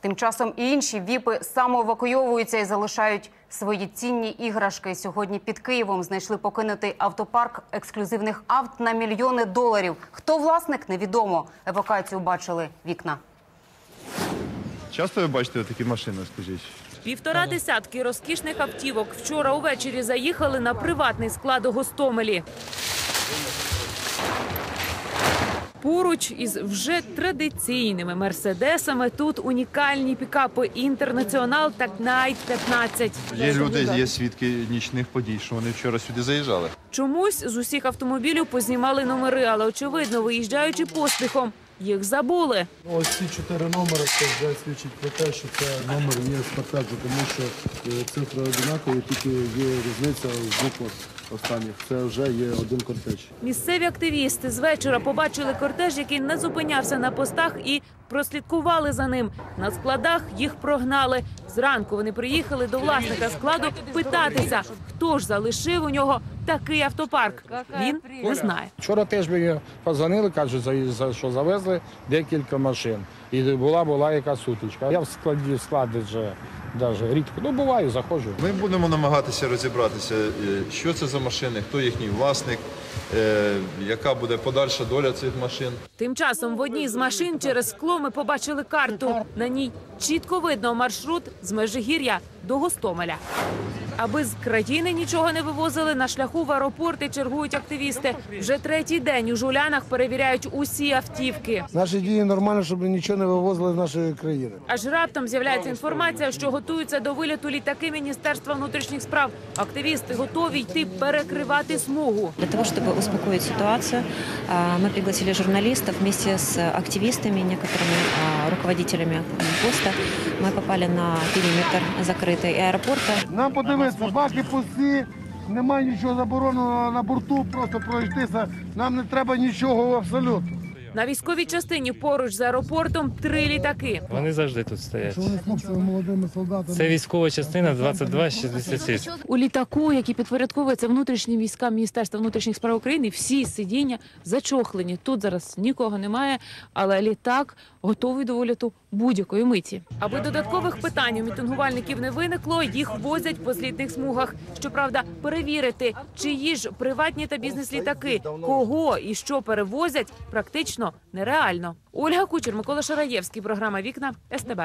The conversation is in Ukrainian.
Тим часом і інші віпи самоевакуйовуються і залишають свої цінні іграшки. Сьогодні під Києвом знайшли покинутий автопарк ексклюзивних авт на мільйони доларів. Хто власник, невідомо. Евакуацію бачили вікна. Часто ви бачите такі машини, скажіть? Півтора десятки розкішних автівок вчора увечері заїхали на приватний склад у Гостомелі. Поруч із вже традиційними мерседесами тут унікальні пікапи Інтернаціонал та Найт 15 Є люди, є свідки нічних подій, що вони вчора сюди заїжджали. Чомусь з усіх автомобілів познімали номери, але очевидно, виїжджаючи поспіхом, їх забули. Ну, Ось ці чотири номери це вже свідчить про те, що це номер є з тому що е, цифри одинакові, тільки є різниця в буквах останніх. Це вже є один кортеж. Місцеві активісти з вечора побачили кортеж, який не зупинявся на постах, і прослідкували за ним. На складах їх прогнали. Зранку вони приїхали до власника складу питатися, хто ж залишив у нього такий автопарк. Він не знає. Вчора теж мені позвонили, кажуть, за- що завезли декілька машин. І була була якась сутичка. Я в складі в складі вже навіть рідко. Ну буваю, заходжу. Ми будемо намагатися розібратися, е, що це за машини, хто їхній власник, е, яка буде подальша доля цих машин. Тим часом в одній з машин через скло ми побачили карту. На ній чітко видно маршрут з Межигір'я до Гостомеля. Аби з країни нічого не вивозили, на шляху в аеропорти чергують активісти. Вже третій день у жулянах перевіряють усі автівки. Наші дії нормально, щоб нічого не вивозили з нашої країни. Аж раптом з'являється інформація, що готуються до виліту літаки Міністерства внутрішніх справ. Активісти готові йти перекривати смугу. Для того, чтобы успокоить ситуацию, а, мы пригласили журналистов вместе с активистами, некоторыми а, руководителями поста. Мы попали на периметр закрытый аэропорта. Нам подивитися, баки пусті, немає нічого забороненого на борту, просто пройтися. Нам не треба нічого абсолютно. На військовій частині поруч з аеропортом три літаки. Вони завжди тут стоять. Вони з хлопцями молодими солдатами. Це військова частина 2266. У літаку, який підпорядковується внутрішнім військам Міністерства внутрішніх справ України, всі сидіння зачохлені. Тут зараз нікого немає, але літак готовий до виліту будь-якої миті. Аби додаткових питань у мітингувальників не виникло, їх возять по злітних смугах. Щоправда, перевірити, чиї ж приватні та бізнес-літаки, кого і що перевозять, практично нереально. Ольга Кучер, Микола Шараєвський, програма Вікна СТБ.